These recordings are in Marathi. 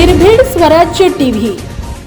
स्वराज्य टीव्ही.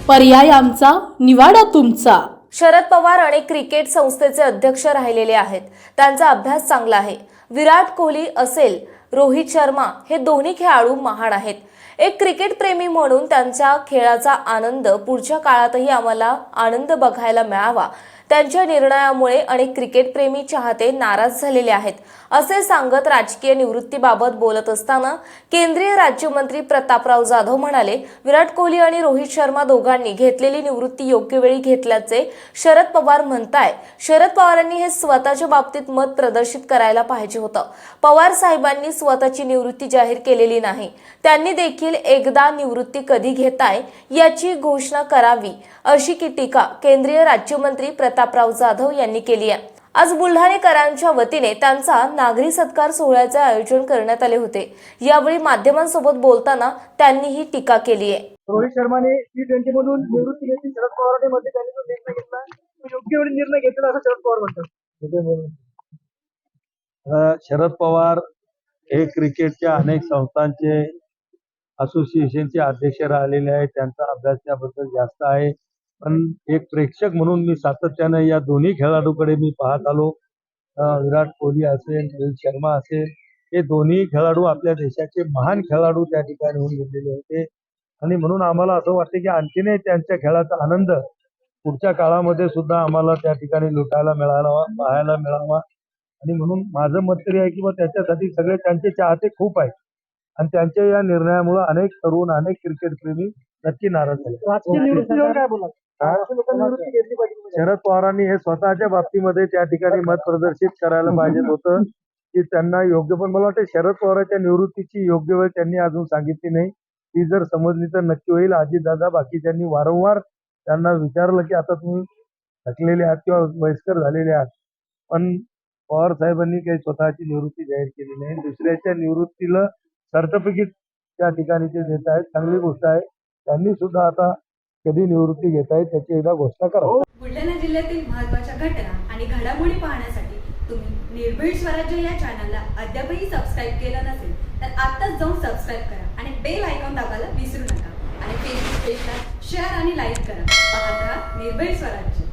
पर्याय आमचा निवाडा तुमचा. शरद पवार अनेक क्रिकेट संस्थेचे अध्यक्ष राहिलेले आहेत. त्यांचा अभ्यास चांगला आहे. विराट कोहली असेल रोहित शर्मा हे दोन्ही खेळाडू महान आहेत. एक क्रिकेट प्रेमी म्हणून त्यांच्या खेळाचा आनंद पुढच्या काळातही आम्हाला आनंद बघायला मिळावा त्यांच्या निर्णयामुळे अनेक क्रिकेटप्रेमी चाहते नाराज झालेले आहेत. असे सांगत राजकीय निवृत्तीबाबत बोलत असताना केंद्रीय राज्यमंत्री प्रतापराव जाधव म्हणाले विराट कोहली आणि रोहित शर्मा दोघांनी घेतलेली निवृत्ती योग्य वेळी घेतल्याचे शरद पवार म्हणताय. शरद पवारांनी हे स्वतःच्या बाबतीत मत प्रदर्शित करायला पाहिजे होतं. पवार साहेबांनी स्वतःची निवृत्ती जाहीर केलेली नाही. त्यांनी देखील एकदा निवृत्ती कधी घेताय याची घोषणा करावी अशी की टीका केंद्रीय राज्यमंत्री प्रताप प्रतापराव जाधव यांनी केली आहे. आज बुलढाणेकरांच्या वतीने त्यांचा नागरी सत्कार सोहळ्याचे आयोजन करण्यात आले होते. यावेळी माध्यमांसोबत बोलताना त्यांनी ही टीका केली आहे. रोहित शर्माने टी ट्वेंटी मधून निवृत्ती घेतली शरद पवारांनी मध्ये त्यांनी जो निर्णय घेतला तो योग्य वेळी निर्णय घेतला असं शरद पवार म्हणतात. शरद पवार हे क्रिकेटच्या अनेक संस्थांचे असोसिएशनचे अध्यक्ष राहिलेले आहेत. त्यांचा अभ्यास त्याबद्दल जास्त आहे. पण एक प्रेक्षक म्हणून मी सातत्याने या दोन्ही खेळाडूकडे मी पाहत आलो. विराट कोहली असेल रोहित शर्मा असेल हे दोन्ही खेळाडू आपल्या देशाचे महान खेळाडू त्या ठिकाणी होऊन गेलेले होते. आणि म्हणून आम्हाला असं वाटतं की आणखीनही त्यांच्या खेळाचा आनंद पुढच्या काळामध्ये सुद्धा आम्हाला त्या ठिकाणी लुटायला मिळावा पाहायला मिळावा. आणि म्हणून माझं मत तरी आहे की बा त्याच्यासाठी सगळे त्यांचे चाहते खूप आहेत. आणि त्यांच्या या निर्णयामुळे अनेक तरुण अनेक क्रिकेट प्रेमी नक्की नाराज झाले. घेतली पाहिजे शरद पवारांनी हे स्वतःच्या बाबतीमध्ये त्या ठिकाणी मत प्रदर्शित करायला पाहिजे होतं. की त्यांना योग्य पण मला वाटतं शरद पवारांच्या निवृत्तीची योग्य वेळ त्यांनी अजून सांगितली नाही. ती जर समजली तर नक्की होईल. अजितदादा बाकीच्यांनी वारंवार त्यांना विचारलं की आता तुम्ही थकलेले आहात किंवा वयस्कर झालेले आहात. पण पवार साहेबांनी काही स्वतःची निवृत्ती जाहीर केली नाही. दुसऱ्याच्या निवृत्तीला सर्टिफिकेट त्या ठिकाणी ते देत आहेत. चांगली गोष्ट आहे. त्यांनी सुद्धा आता कधी निवृत्ती घेत आहेत त्याची एकदा घोषणा करा. बुलढाणा जिल्ह्यातील महत्त्वाच्या घटना आणि घडामोडी पाहण्यासाठी तुम्ही निर्भीड स्वराज्य या चॅनलला अद्यापही सबस्क्राईब केलं नसेल तर आत्ताच जाऊन सबस्क्राईब करा आणि बेल आयकॉन दाबायला विसरू नका. आणि फेसबुक पेजला शेअर आणि लाईक करा. पाहत राहा निर्भीड स्वराज्य.